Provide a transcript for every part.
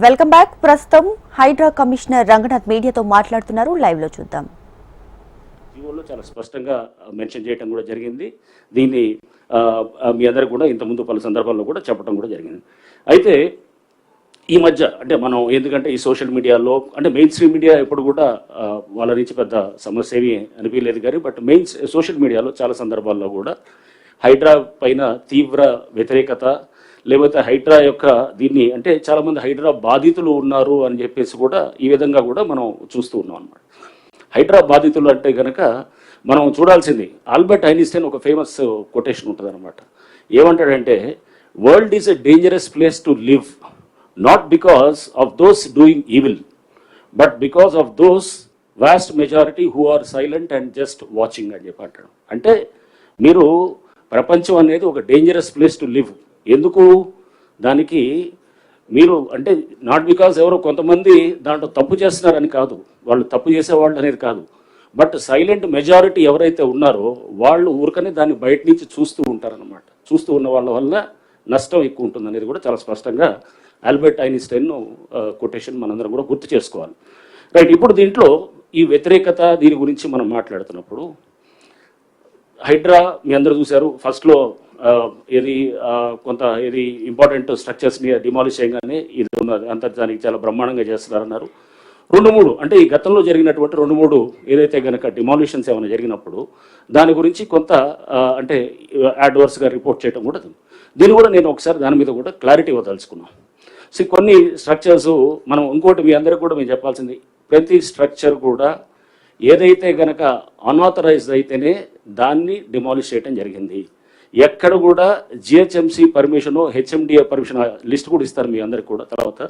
Welcome back. ప్రస్తుతం Hydraa commissioner Ranganath మీడియాతో మాట్లాడుతున్నారు. లైవ్లో చూద్దాం. జీవోలో చాలా స్పష్టంగా మెన్షన్ చేయడం కూడా జరిగింది. దీన్ని మీ అందరికి కూడా ఇంతకుముందు పలు సందర్భాల్లో కూడా చెప్పడం కూడా జరిగింది. అయితే ఈ మధ్య అంటే మనం ఎందుకంటే ఈ సోషల్ మీడియాలో అంటే మెయిన్ స్ట్రీమ్ మీడియా ఎప్పుడు కూడా వాళ్ళ నుంచి పెద్ద సమస్య ఏమీ అనిపించలేదు కానీ బట్ మెయిన్ సోషల్ మీడియాలో చాలా సందర్భాల్లో కూడా హైడ్రా పైన తీవ్ర వ్యతిరేకత లేకపోతే హైడ్రా యొక్క దీన్ని అంటే చాలామంది హైడ్రా బాధితులు ఉన్నారు అని చెప్పేసి కూడా ఈ విధంగా కూడా మనం చూస్తూ ఉన్నాం అనమాట హైడ్రా బాధితులు అంటే కనుక మనం చూడాల్సింది ఆల్బర్ట్ ఐన్స్టైన్ ఒక ఫేమస్ కొటేషన్ ఉంటుంది అనమాట ఏమంటాడంటే world is a dangerous place to live not because of those doing evil but because of those vast majority who are silent and just watching అని చెప్పి అంటాడు. అంటే మీరు ప్రపంచం అనేది ఒక డేంజరస్ ప్లేస్ టు లివ్ ఎందుకు? దానికి మీరు అంటే నాట్ బికాస్ ఎవరో కొంతమంది దాంట్లో తప్పు చేస్తున్నారని కాదు. వాళ్ళు తప్పు చేసేవాళ్ళు అనేది కాదు. బట్ సైలెంట్ మెజారిటీ ఎవరైతే ఉన్నారో వాళ్ళు ఊరికనే దాన్ని బయట నుంచి చూస్తూ ఉంటారనమాట చూస్తూ ఉన్న వాళ్ళ వల్ల నష్టం ఎక్కువ ఉంటుంది అనేది కూడా చాలా స్పష్టంగా ఆల్బర్ట్ ఐన్స్టైన్ కొటేషన్ మనందరం కూడా గుర్తు చేసుకోవాలి. రైట్ ఇప్పుడు దీంట్లో ఈ వ్యతిరేకత దీని గురించి మనం మాట్లాడుతున్నప్పుడు హైడ్రా మీ అందరూ చూశారు. ఫస్ట్లో ఇది కొంత ఇది ఇంపార్టెంట్ స్ట్రక్చర్స్ని డిమాలిష్ చేయగానే ఇది ఉన్నది అంత దానికి చాలా బ్రహ్మాండంగా చేస్తున్నారన్నారు. రెండు మూడు అంటే ఈ గతంలో జరిగినటువంటి రెండు మూడు ఏదైతే కనుక డిమాలిషన్స్ ఏమైనా జరిగినప్పుడు దాని గురించి కొంత అంటే యాడ్వర్స్గా రిపోర్ట్ చేయడం కూడా దీన్ని కూడా నేను ఒకసారి దాని మీద కూడా క్లారిటీ ఇవ్వదలుచుకున్నాను సో కొన్ని స్ట్రక్చర్స్ మనం ఇంకోటి మీ అందరికి కూడా మేము చెప్పాల్సింది ప్రతి స్ట్రక్చర్ కూడా ఏదైతే గనక అన్ఆథరైజ్డ్ అయితేనే దాన్ని డిమాలిష్ చేయడం జరిగింది. ఎక్కడ కూడా GHMC permission HMDA permission list కూడా ఇస్తారు మీ అందరికి కూడా. తర్వాత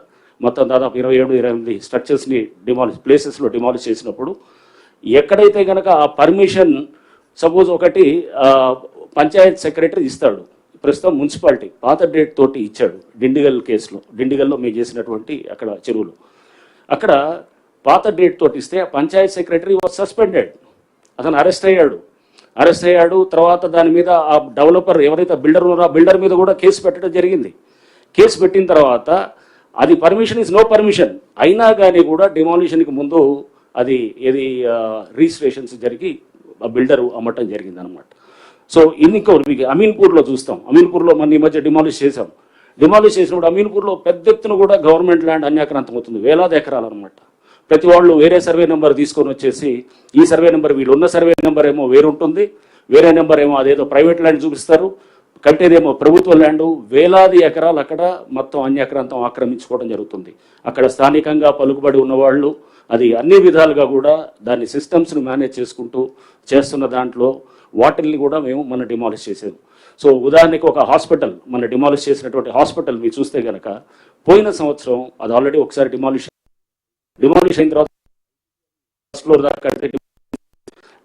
మొత్తం దాదాపు ఇరవై ఏడు ఇరవై ఎనిమిది స్ట్రక్చర్స్ని డిమాలిష్ ప్లేసెస్లో డిమాలిష్ చేసినప్పుడు ఎక్కడైతే కనుక ఆ పర్మిషన్ సపోజ్ ఒకటి పంచాయత్ సెక్రటరీ ఇస్తాడు. ప్రస్తుతం మున్సిపాలిటీ పాత డేట్ తోటి ఇచ్చాడు డిండిగల్ కేసులో. డిండిగల్లో మేము చేసినటువంటి అక్కడ చెరువులు. అక్కడ పాత డేట్ తోటి ఇస్తే పంచాయత్ సెక్రటరీ వాజ్ సస్పెండెడ్ అతను అరెస్ట్ అయ్యాడు. అరెస్ట్ అయ్యాడు. తర్వాత దాని మీద ఆ డెవలపర్ ఎవరైతే బిల్డర్ ఉన్నారో ఆ బిల్డర్ మీద కూడా కేసు పెట్టడం జరిగింది. కేసు పెట్టిన తర్వాత అది పర్మిషన్ ఇస్ నో పర్మిషన్. అయినా కానీ కూడా డిమాలిషన్కి ముందు అది ఏది రిజిస్ట్రేషన్స్ జరిగి ఆ బిల్డర్ అమ్మటం జరిగింది అనమాట సో ఇన్ని మీకు అమీన్పూర్లో చూస్తాం. అమీన్పూర్లో మన ఈ మధ్య డిమాలిష్ చేసాం డిమాలిష్ చేసినప్పుడు అమీన్పూర్లో పెద్ద ఎత్తున కూడా గవర్నమెంట్ ల్యాండ్ అన్యాక్రాంతం అవుతుంది. వేలాది ఎకరాలు అనమాట ప్రతి వాళ్ళు వేరే సర్వే నెంబర్ తీసుకొని వచ్చేసి ఈ సర్వే నెంబర్ వీళ్ళు ఉన్న సర్వే నెంబర్ ఏమో వేరుంటుంది. వేరే నెంబర్ ఏమో అదేదో ప్రైవేట్ ల్యాండ్ చూపిస్తారు. కట్టేదేమో ప్రభుత్వ ల్యాండ్. వేలాది ఎకరాలు అక్కడ మొత్తం అన్యాక్రాంతం ఆక్రమించుకోవడం జరుగుతుంది. అక్కడ స్థానికంగా పలుకుబడి ఉన్నవాళ్ళు అది అన్ని విధాలుగా కూడా దాన్ని సిస్టమ్స్ను మేనేజ్ చేసుకుంటూ చేస్తున్న దాంట్లో వాటిల్ని కూడా మేము మన డిమాలిష్ చేసేది. సో ఉదాహరణకి ఒక హాస్పిటల్ మన డిమాలిష్ చేసినటువంటి హాస్పిటల్ మీరు చూస్తే కనుక పోయిన సంవత్సరం అది ఆల్రెడీ ఒకసారి డిమాలిష్ డిమాలిష్ అయిన తర్వాత ఫస్ట్ ఫ్లోర్ దాకా కడితే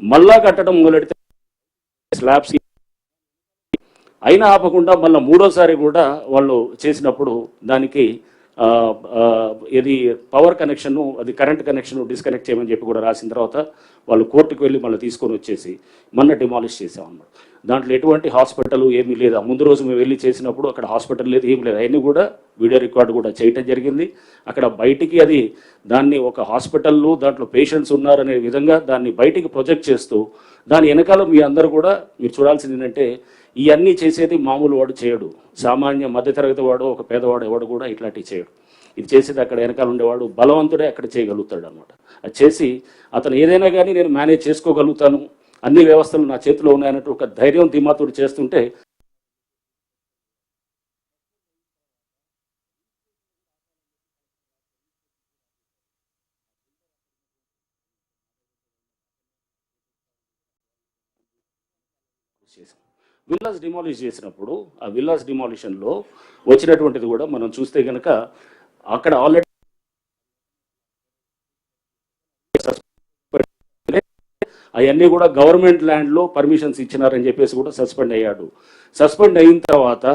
మళ్ళా కట్టడం మొదలెడితే స్లాబ్స్ అయినా ఆపకుండా మళ్ళీ మూడోసారి కూడా వాళ్ళు చేసినప్పుడు దానికి ఏది ఇది పవర్ కనెక్షన్ను అది కరెంట్ కనెక్షన్ డిస్కనెక్ట్ చేయమని చెప్పి కూడా రాసిన తర్వాత వాళ్ళు కోర్టుకు వెళ్ళి మళ్ళీ తీసుకొని వచ్చేసి మొన్న డిమాలిష్ చేసామన్నమాట దాంట్లో ఎటువంటి హాస్పిటల్ ఏమీ లేదు. ముందు రోజు మేము వెళ్ళి చేసినప్పుడు అక్కడ హాస్పిటల్ లేదు ఏం లేదు. అవన్నీ కూడా వీడియో రికార్డు కూడా చేయటం జరిగింది. అక్కడ బయటికి అది దాన్ని ఒక హాస్పిటల్లో దాంట్లో పేషెంట్స్ ఉన్నారనే విధంగా దాన్ని బయటికి ప్రొజెక్ట్ చేస్తూ దాని వెనకాల మీ అందరూ కూడా మీరు చూడాల్సింది ఏంటంటే ఇవన్నీ చేసేది మామూలు వాడు చేయడు. సామాన్య మధ్యతరగతి వాడు ఒక పేదవాడు ఎవడు కూడా ఇట్లాంటివి చేయడు. ఇది చేసేది అక్కడ వెనకాల ఉండేవాడు బలవంతుడే అక్కడ చేయగలుగుతాడు అనమాట అది చేసి అతను ఏదైనా కానీ నేను మేనేజ్ చేసుకోగలుగుతాను. అన్ని వ్యవస్థలు నా చేతిలో ఉన్నాయన్నట్టు ఒక ధైర్యం ధీమాతుడు చేస్తుంటే చేసాం విల్లాస్ డిమాలిష్ చేసినప్పుడు ఆ విల్లాస్ డిమాలిషన్లో వచ్చినటువంటిది కూడా మనం చూస్తే కనుక అక్కడ ఆల్రెడీ అవన్నీ కూడా గవర్నమెంట్ ల్యాండ్లో పర్మిషన్స్ ఇచ్చినారని చెప్పేసి కూడా సస్పెండ్ అయ్యాడు. సస్పెండ్ అయిన తర్వాత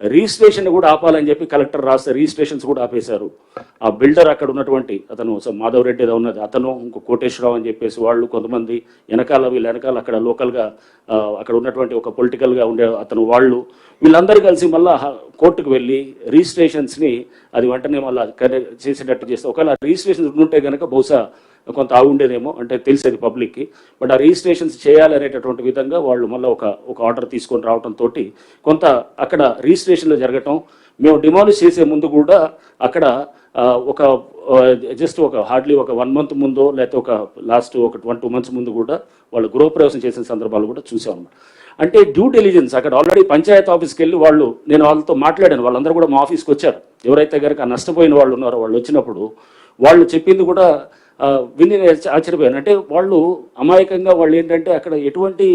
రిజిస్ట్రేషన్ కూడా ఆపాలని చెప్పి కలెక్టర్ రాస్తే రిజిస్ట్రేషన్స్ కూడా ఆపేశారు. ఆ బిల్డర్ అక్కడ ఉన్నటువంటి అతను మాధవ్ రెడ్డి ఏదో ఉన్నది. అతను ఇంకో కోటేశ్వరరావు అని చెప్పేసి వాళ్ళు కొంతమంది వెనకాల వీళ్ళ వెనకాల అక్కడ లోకల్గా అక్కడ ఉన్నటువంటి ఒక పొలిటికల్గా ఉండే అతను వాళ్ళు వీళ్ళందరూ కలిసి మళ్ళీ కోర్టుకు వెళ్ళి రిజిస్ట్రేషన్స్ని అది వెంటనే మళ్ళీ చేసేటట్టు చేస్తే ఒకవేళ రిజిస్ట్రేషన్ ఉంటే కనుక బహుశా కొంత ఆగుండేదేమో అంటే తెలిసేది పబ్లిక్కి. బట్ ఆ రిజిస్ట్రేషన్స్ చేయాలనేటటువంటి విధంగా వాళ్ళు మళ్ళీ ఒక ఒక ఆర్డర్ తీసుకొని రావడంతో కొంత అక్కడ రిజిస్ట్రేషన్లో జరగటం మేము డిమాలిష్ చేసే ముందు కూడా అక్కడ ఒక జస్ట్ ఒక హార్డ్లీ ఒక వన్ మంత్ ముందో లేకపోతే ఒక లాస్ట్ ఒక వన్ టూ మంత్స్ ముందు కూడా వాళ్ళు గృహప్రవేశం చేసిన సందర్భాలు కూడా చూసాం అనమాట అంటే డ్యూ డెలిజెన్స్ అక్కడ ఆల్రెడీ పంచాయత్ ఆఫీస్కి వెళ్ళి వాళ్ళు నేను వాళ్ళతో మాట్లాడాను వాళ్ళందరూ కూడా మా ఆఫీస్కి వచ్చారు. ఎవరైతే కనుక నష్టపోయిన వాళ్ళు ఉన్నారో వాళ్ళు వచ్చినప్పుడు వాళ్ళు చెప్పింది కూడా విని నేను ఆశ్చర్యపోయాను. అంటే వాళ్ళు అమాయకంగా వాళ్ళు ఏంటంటే అక్కడ ఎటువంటి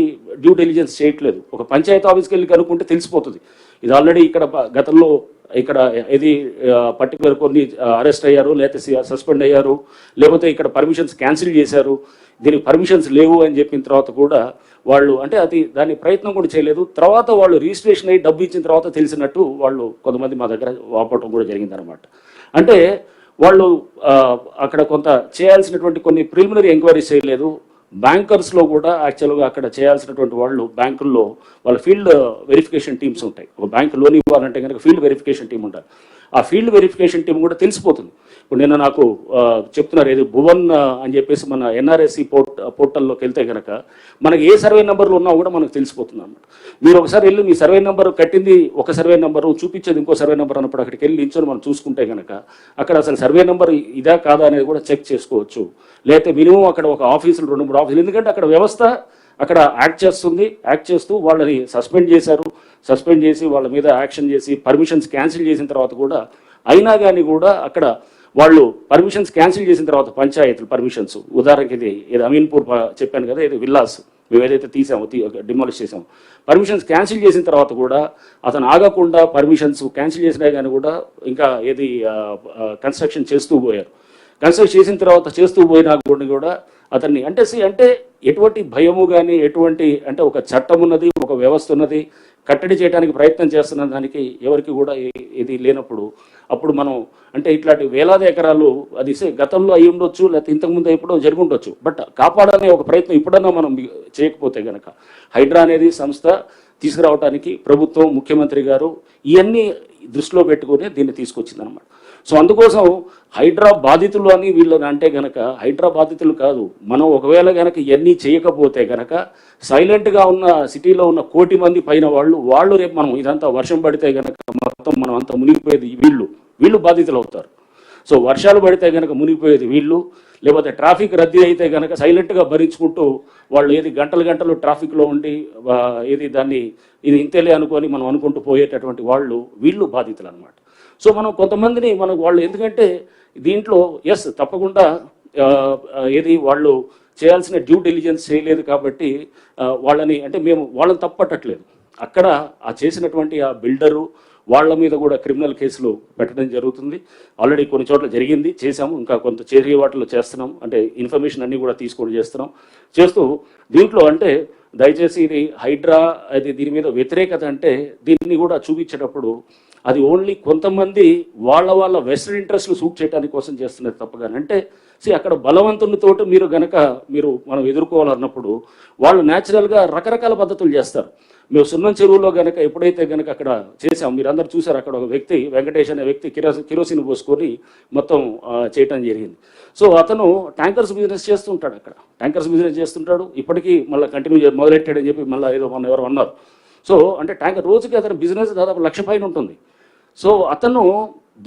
డ్యూ డెలిజెన్స్ చేయట్లేదు. ఒక పంచాయత్ ఆఫీస్కి వెళ్ళి కనుక్కుంటే తెలిసిపోతుంది. ఇది ఆల్రెడీ ఇక్కడ గతంలో ఇక్కడ ఇది పర్టికులర్ కొన్ని అరెస్ట్ అయ్యారు లేకపోతే సస్పెండ్ అయ్యారు లేకపోతే ఇక్కడ పర్మిషన్స్ క్యాన్సిల్ చేశారు దీనికి పర్మిషన్స్ లేవు అని చెప్పిన తర్వాత కూడా వాళ్ళు అంటే అది దాని ప్రయత్నం కూడా చేయలేదు. తర్వాత వాళ్ళు రిజిస్ట్రేషన్ అయ్యి డబ్బు ఇచ్చిన తర్వాత తెలిసినట్టు వాళ్ళు కొంతమంది మా దగ్గర వాపటం కూడా జరిగిందనమాట అంటే వాళ్ళు అక్కడ కొంత చేయాల్సినటువంటి కొన్ని ప్రిలిమినరీ ఎంక్వైరీస్ చేయలేదు. బ్యాంకర్స్లో కూడా యాక్చువల్గా అక్కడ చేయాల్సినటువంటి వాళ్ళు బ్యాంకుల్లో వాళ్ళ ఫీల్డ్ వెరిఫికేషన్ టీమ్స్ ఉంటాయి. ఒక బ్యాంక్ లోన్ ఇవ్వాలంటే కనుక ఫీల్డ్ వెరిఫికేషన్ టీం ఉంటారు ఆ ఫీల్డ్ వెరిఫికేషన్ టీం కూడా తెలిసిపోతుంది. ఇప్పుడు నిన్న నాకు చెప్తున్నారు ఏది భువన్ అని చెప్పేసి మన ఎన్ఆర్ఎస్సి పోర్ట్ పోర్టల్లోకి వెళ్తే కనుక మనకి ఏ సర్వే నెంబర్లు ఉన్నా కూడా మనకు తెలిసిపోతుంది అనమాట మీరు ఒకసారి వెళ్ళి మీ సర్వే నెంబర్ కట్టింది ఒక సర్వే నెంబర్ చూపించేది ఇంకో సర్వే నెంబర్ అన్నప్పుడు అక్కడికి వెళ్ళి నించొని మనం చూసుకుంటే కనుక అక్కడ అసలు సర్వే నెంబర్ ఇదా కాదా అనేది కూడా చెక్ చేసుకోవచ్చు. లేకపోతే మినిమం అక్కడ ఒక ఆఫీసులు రెండు మూడు ఆఫీసులు. ఎందుకంటే అక్కడ వ్యవస్థ అక్కడ యాక్ట్ చేస్తుంది. యాక్ట్ చేస్తూ వాళ్ళని సస్పెండ్ చేశారు. సస్పెండ్ చేసి వాళ్ళ మీద యాక్షన్ చేసి పర్మిషన్స్ క్యాన్సిల్ చేసిన తర్వాత కూడా అయినా కానీ కూడా అక్కడ వాళ్ళు పర్మిషన్స్ క్యాన్సిల్ చేసిన తర్వాత పంచాయతీలు పర్మిషన్స్ ఉదాహరణకి ఇది ఇది అమీన్పూర్ చెప్పాను కదా ఇది విల్లాస్. మేము ఏదైతే తీసామో డిమాలిష్ చేసామో. పర్మిషన్స్ క్యాన్సిల్ చేసిన తర్వాత కూడా అతను ఆగకుండా పర్మిషన్స్ క్యాన్సిల్ చేసినా కానీ కూడా ఇంకా ఏది కన్స్ట్రక్షన్ చేస్తూ పోయారు. కన్స్ట్రక్ట్ చేసిన తర్వాత చేస్తూ పోయినా కూడా అతన్ని అంటే సి అంటే ఎటువంటి భయము కానీ ఎటువంటి అంటే ఒక చట్టం ఉన్నది వ్యవస్థ ఉన్నది కట్టడి చేయడానికి ప్రయత్నం చేస్తున్న దానికి ఎవరికి కూడా ఇది లేనప్పుడు అప్పుడు మనం అంటే ఇట్లాంటి వేలాది ఎకరాలు అది గతంలో అయి ఉండొచ్చు లేకపోతే ఇంతకుముందు ఎప్పుడో జరిగి ఉండొచ్చు. బట్ కాపాడనే ఒక ప్రయత్నం ఇప్పుడన్నా మనం చేయకపోతే గనక హైడ్రా అనేది సంస్థ తీసుకురావడానికి ప్రభుత్వం ముఖ్యమంత్రి గారు ఇవన్నీ దృష్టిలో పెట్టుకుని దీన్ని తీసుకొచ్చిందనమాట సో అందుకోసం హైడ్రా బాధితులు అని వీళ్ళని అంటే గనక హైడ్రా బాధితులు కాదు మనం ఒకవేళ గనక ఇవన్నీ చేయకపోతే గనక సైలెంట్గా ఉన్న సిటీలో ఉన్న కోటి మంది పైన వాళ్ళు వాళ్ళు రేపు మనం ఇదంతా వర్షం పడితే గనక మొత్తం మనం అంతా మునిగిపోయేది వీళ్ళు వీళ్ళు బాధితులు అవుతారు. సో వర్షాలు పడితే కనుక మునిగిపోయేది వీళ్ళు లేకపోతే ట్రాఫిక్ రద్దీ అయితే కనుక సైలెంట్గా భరించుకుంటూ వాళ్ళు ఏది గంటలు గంటలు ట్రాఫిక్లో ఉండి ఏది దాన్ని ఇది ఇంతేలే అనుకొని మనం అనుకుంటూ పోయేటటువంటి వాళ్ళు వీళ్ళు బాధితులు అనమాట సో మనం కొంతమందిని మనం వాళ్ళు ఎందుకంటే దీంట్లో ఎస్ తప్పకుండా ఏది వాళ్ళు చేయాల్సిన డ్యూ డెలిజెన్స్ చేయలేదు కాబట్టి వాళ్ళని అంటే మేము వాళ్ళని తప్పట్టట్లేదు. అక్కడ ఆ చేసినటువంటి ఆ బిల్డరు వాళ్ళ మీద కూడా క్రిమినల్ కేసులు పెట్టడం జరుగుతుంది. ఆల్రెడీ కొన్ని చోట్ల జరిగింది చేశాము. ఇంకా కొంత చేరే వాటిలో చేస్తున్నాం. అంటే ఇన్ఫర్మేషన్ అన్నీ కూడా తీసుకొని చేస్తున్నాం. చేస్తూ దీంట్లో అంటే దయచేసి ఇది హైడ్రా అది దీని మీద వ్యతిరేకత అంటే దీన్ని కూడా చూపించేటప్పుడు అది ఓన్లీ కొంతమంది వాళ్ళ వాళ్ళ వెస్టర్న్ ఇంట్రెస్ట్లు సూట్ చేయడానికి కోసం చేస్తున్నది తప్పగాని అంటే సి అక్కడ బలవంతునితోటి మీరు గనక మీరు మనం ఎదుర్కోవాలన్నప్పుడు వాళ్ళు న్యాచురల్గా రకరకాల పద్ధతులు చేస్తారు. మేము సున్నం చెరువులో గనక ఎప్పుడైతే గనక అక్కడ చేసాం మీరు అందరు చూసారు అక్కడ ఒక వ్యక్తి వెంకటేష్ అనే వ్యక్తి కిరోసి కిరోసిన్ పోసుకొని మొత్తం చేయటం జరిగింది. సో అతను ట్యాంకర్స్ బిజినెస్ చేస్తుంటాడు అక్కడ. ట్యాంకర్స్ బిజినెస్ చేస్తుంటాడు. ఇప్పటికీ మళ్ళీ కంటిన్యూ మొదలెట్టాడని చెప్పి మళ్ళీ ఏదో మన ఎవరు అన్నారు. సో అంటే ట్యాంకర్ రోజుకి అతని బిజినెస్ దాదాపు లక్ష పైన ఉంటుంది. సో అతను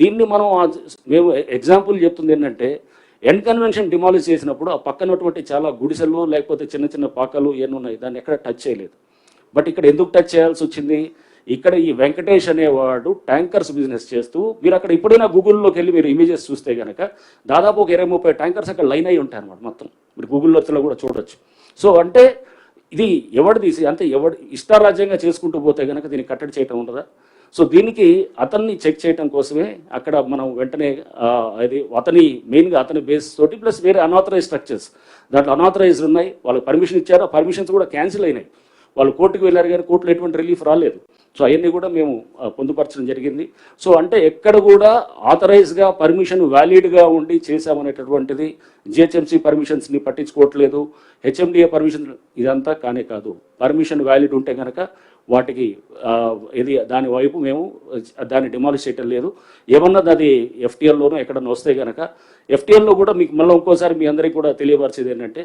దీన్ని మనం మేము ఎగ్జాంపుల్ చెప్తుంది ఏంటంటే ఎండ్ కన్వెన్షన్ డిమాలిష్ చేసినప్పుడు ఆ పక్కనటువంటి చాలా గుడిసెలు లేకపోతే చిన్న చిన్న పాకలు ఇవన్నీ ఉన్నాయి దాన్ని ఎక్కడ టచ్ చేయలేదు. బట్ ఇక్కడ ఎందుకు టచ్ చేయాల్సి వచ్చింది? ఇక్కడ ఈ వెంకటేష్ అనేవాడు ట్యాంకర్స్ బిజినెస్ చేస్తూ మీరు అక్కడ ఇప్పుడైనా గూగుల్లోకి వెళ్ళి మీరు ఇమేజెస్ చూస్తే కనుక దాదాపు ఒక ఇరవై ముప్పై ట్యాంకర్స్ అక్కడ లైన్ అయి ఉంటాయి అనమాట మొత్తం. మీరు గూగుల్లో కూడా చూడొచ్చు. సో అంటే ఇది ఎవడు తీసి అంటే ఎవడు ఇష్టారాజ్యంగా చేసుకుంటూ పోతే కనుక దీన్ని కట్టడి చేయటం ఉండదా? సో దీనికి అతన్ని చెక్ చేయటం కోసమే అక్కడ మనం వెంటనే అది అతని మెయిన్గా అతని బేస్ తోటి ప్లస్ వేరే అనాథరైజ్ స్ట్రక్చర్స్. దాంట్లో అనాథరైజ్డ్ ఉన్నాయి వాళ్ళకి పర్మిషన్ ఇచ్చారు ఆ పర్మిషన్స్ కూడా క్యాన్సిల్ అయినాయి. వాళ్ళు కోర్టుకు వెళ్ళారు కానీ కోర్టులో ఎటువంటి రిలీఫ్ రాలేదు. సో అవన్నీ కూడా మేము పొందుపరచడం జరిగింది. సో అంటే ఎక్కడ కూడా ఆథరైజ్గా పర్మిషన్ వ్యాలిడ్గా ఉండి చేశామనేటటువంటిది జిహెచ్ఎంసీ పర్మిషన్స్ని పట్టించుకోవట్లేదు. హెచ్ఎండిఏ పర్మిషన్ ఇదంతా కానే కాదు. పర్మిషన్ వ్యాలిడ్ ఉంటే కనుక వాటికి ఇది దాని వైపు మేము దాన్ని డిమాలిష్ చేయటం లేదు. ఏమన్నా అది ఎఫ్టీఎల్లోనూ ఎక్కడన్నా వస్తే కనుక ఎఫ్టీఎల్లో కూడా మీకు మళ్ళీ ఇంకోసారి మీ అందరికీ కూడా తెలియపరిచేది ఏంటంటే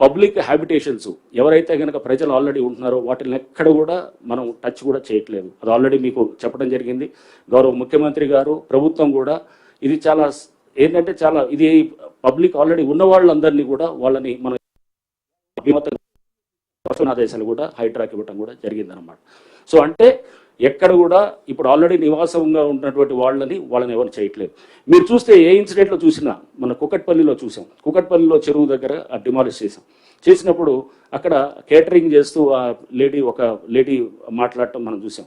పబ్లిక్ హ్యాబిటేషన్స్ ఎవరైతే కనుక ప్రజలు ఆల్రెడీ ఉంటున్నారో వాటిని ఎక్కడ కూడా మనం టచ్ కూడా చేయట్లేదు. అది ఆల్రెడీ మీకు చెప్పడం జరిగింది. గౌరవ ముఖ్యమంత్రి గారు ప్రభుత్వం కూడా ఇది చాలా ఏంటంటే చాలా ఇది పబ్లిక్ ఆల్రెడీ ఉన్న వాళ్ళందరినీ కూడా వాళ్ళని మనం అభిమత ఆదేశాలు కూడా హైడ్రాక్ ఇవ్వటం కూడా జరిగిందనమాట సో అంటే ఎక్కడ కూడా ఇప్పుడు ఆల్రెడీ నివాసంగా ఉన్నటువంటి వాళ్ళని వాళ్ళని ఎవరు చేయట్లేదు. మీరు చూస్తే ఏ ఇన్సిడెంట్లో చూసినా మన కుకట్పల్లిలో చూసాం. కుకట్పల్లిలో చెరువు దగ్గర డిమాలిష్ చేసాం చేసినప్పుడు అక్కడ కేటరింగ్ చేస్తూ ఆ లేడీ ఒక లేడీ మాట్లాడటం మనం చూసాం.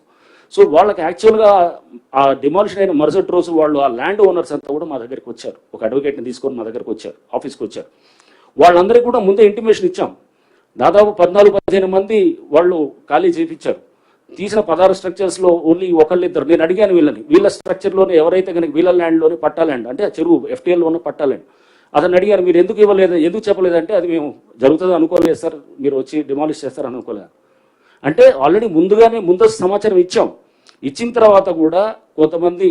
సో వాళ్ళకి యాక్చువల్గా ఆ డిమాలిషన్ అయిన మరుసటి రోజు వాళ్ళు ఆ ల్యాండ్ ఓనర్స్ అంతా కూడా మా దగ్గరికి వచ్చారు. ఒక అడ్వకేట్ని తీసుకొని మా దగ్గరికి వచ్చారు. ఆఫీస్కి వచ్చారు. వాళ్ళందరికీ కూడా ముందే ఇంటిమేషన్ ఇచ్చాం. దాదాపు పద్నాలుగు పదిహేను మంది వాళ్ళు ఖాళీ చేయించారు తీసిన పదహారు స్ట్రక్చర్స్లో ఓన్లీ ఒకళ్ళిద్దరు. నేను అడిగాను వీళ్ళని. వీళ్ళ స్ట్రక్చర్లోనే ఎవరైతే కనుక వీళ్ళ ల్యాండ్లోనే పట్టా ల్యాండ్ అంటే ఆ చెరువు ఎఫ్టీఎల్లోనే ఉన్న ల్యాండ్ అతను అడిగారు మీరు ఎందుకు ఇవ్వలేదు? ఎందుకు చెప్పలేదంటే అది మేము జరుగుతుంది అనుకోలేదు సార్. మీరు వచ్చి డిమాలిష్ చేస్తారు అనుకోలేదు. అంటే ఆల్రెడీ ముందుగానే ముందస్తు సమాచారం ఇచ్చాం. ఇచ్చిన తర్వాత కూడా కొంతమంది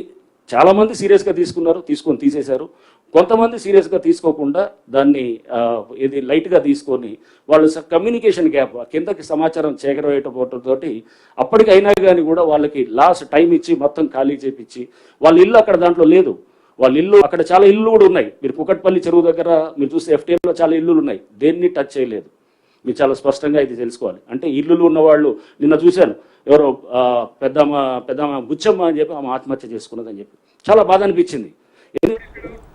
చాలామంది సీరియస్గా తీసుకున్నారు తీసుకొని తీసేశారు. కొంతమంది సీరియస్గా తీసుకోకుండా దాన్ని ఇది లైట్గా తీసుకొని వాళ్ళు కమ్యూనికేషన్ గ్యాప్ కిందకి సమాచారం చేకరవేయటంతోటి అప్పటికైనా కానీ కూడా వాళ్ళకి లాస్ట్ టైం ఇచ్చి మొత్తం ఖాళీ చేపించి వాళ్ళ ఇల్లు అక్కడ దాంట్లో లేదు. వాళ్ళ ఇల్లు అక్కడ చాలా ఇల్లు కూడా ఉన్నాయి. మీరు కుకట్పల్లి చెరువు దగ్గర మీరు చూస్తే ఎఫ్టీఎల్లో చాలా ఇల్లులు ఉన్నాయి. దేన్ని టచ్ చేయలేదు. మీరు చాలా స్పష్టంగా ఇది తెలుసుకోవాలి. అంటే ఇల్లులు ఉన్నవాళ్ళు నిన్న చూశాను ఎవరో పెద్దమ్మ పెద్దమ్మ బుచ్చమ్మ అని చెప్పి ఆమె ఆత్మహత్య చేసుకున్నదని చెప్పి. చాలా బాధ అనిపించింది. ఎందుకంటే